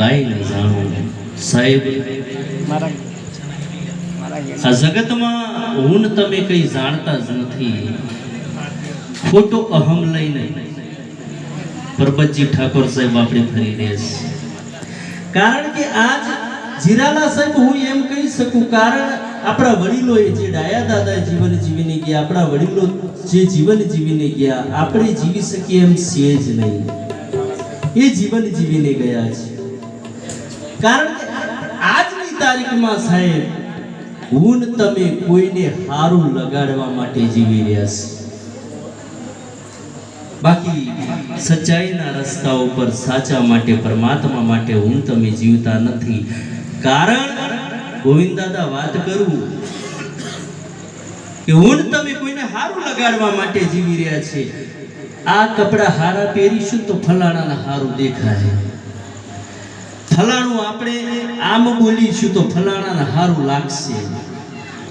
કાંઈ ન જાણું સાહેબ આ જગતમાં હું તમે કંઈ જાણતા જ નથી. ખોટો અહમ લઈને પરબતજી ઠાકોર સાહેબ આપણે ફરી છીએ. કારણ કે આજ જીરાલા સાહેબ હું એમ કહી શકું કારણ આપણા વડીલોએ જે ડાયા દાદા જીવન જીવીને ગયા આપણા વડીલો જે જીવન જીવીને ગયા આપણે જીવી શકીએ એમ છે જ નહીં. એ જીવન જીવીને ગયા છે. કારણ કે આજની તારીખમાં સાહેબ હું તમે કોઈને હારું લગાડવા માટે જીવી રહ્યા છે. બાકી સચ્ચાઈના રસ્તા ઉપર સાચા માટે, પરમાત્મા માટે હું તમે જીવતા નથી. કારણ, ગોવિંદ દાદા, વાત કરું કે હું તમે કોઈને હારું લગાડવા માટે જીવી રહ્યા છે. આ કપડા હારા પહેરીશું તો ફલાણાના હારું દેખાય ફલાણું આપણે આમ બોલીશું તો ફલાણાને સારું લાગશે.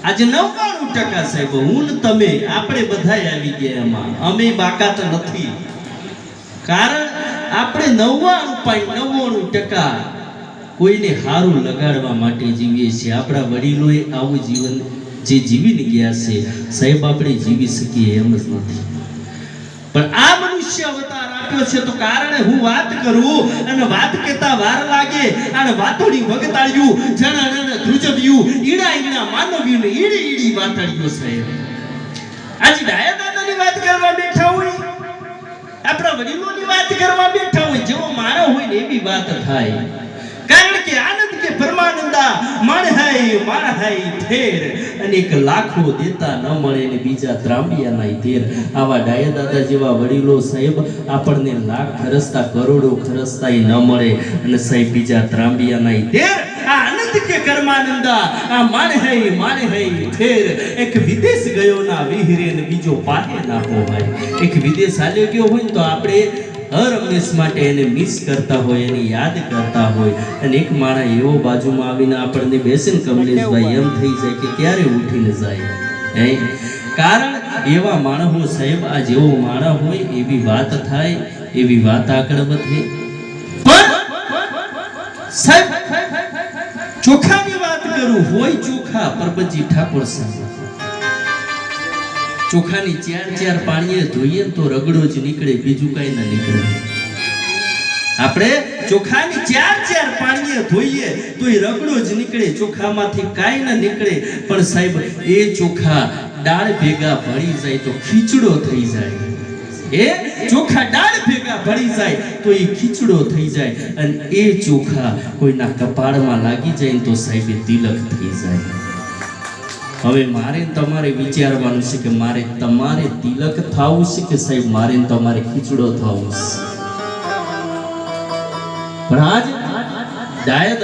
આજે નવ્વાણું ટકા સાહેબ, હું તમે, આપણે બધા આવી ગયા એમાં. અમે બાકાત નથી. કારણ આપણે નવ્વાણું પોઈન્ટ નવ્વાણું ટકા કોઈને સારું લગાડવા માટે જીવીએ છીએ. આપણા વડીલોએ આવું જીવન જે જીવીને ગયા છે, સાહેબ, આપણે જીવી શકીએ એમ જ નથી. પણ આ મનુષ્ય અવતાર આપ્યો છે, તો કારણે હું વાત કરું અને વાત કેતા વાર લાગે અને વાતોડી વગતાળ્યું જણા ધ્રુજવ્યું ઈડા ઈડા માનવ્યું ઈડી ઈડી વાતડ્યું છે. આજે ડાયા દાદાની વાત કરવા બેઠા હોય, આપણા વડીલોની વાત કરવા બેઠા હોય, જેવો મારો હોય ને એવી વાત થાય. કારણ કે આનંદ કે પરમાનંદા સાહેબ બીજા ત્રાંબિયાના તેર આ કે કર્માનંદા માણ હૈ માણ હૈ થેર એક વિદેશ ગયો ના વિહરે બીજો પાહે ના ભાઈ એક વિદેશ હાલ્યો ગયો હોય તો આપણે હર હંમેશ માટે એને મિસ કરતા હોય, એને યાદ કરતા હોય. અને એક માણા એવો બાજુમાં આવીને આપણને બેસીને કમલેશભાઈ એમ થઈ જાય કે ક્યારે ઉઠીને જાય? કારણ એવા માણસો સાહેબ, આ જેવો માણસ હોય, એવી વાત થાય, એવી વાત આગળ વધે. સાહેબ, ચોખાની વાત કરું, હોય ચોખા પરબતજી ઠાકોર સાહેબ. ચોખાની ચાર ચાર પાણીએ ધોઈએ તો રગડો જ નીકળે, બીજું કઈ ના નીકળે. આપણે ચોખાની ચાર ચાર પાણીએ ધોઈએ તો એ રગડો જ નીકળે, ચોખામાંથી કાંઈ ના નીકળે. પણ સાહેબ, એ ચોખા દાળ ભેગા ભળી જાય તો ખીચડો થઈ જાય. એ ચોખા દાળ ભેગા ભળી જાય તો એ ખીચડો થઈ જાય. અને એ ચોખા કોઈના કપાળમાં લાગી જાય તો સાહેબ તિલક થઈ જાય. હવે મારે તમારે વિચારવાનું છે કે મારે તમારે તિલક થવું છે કે સાહેબ મારે તમારે ખીચડો થવું છે? રાજ ડાયા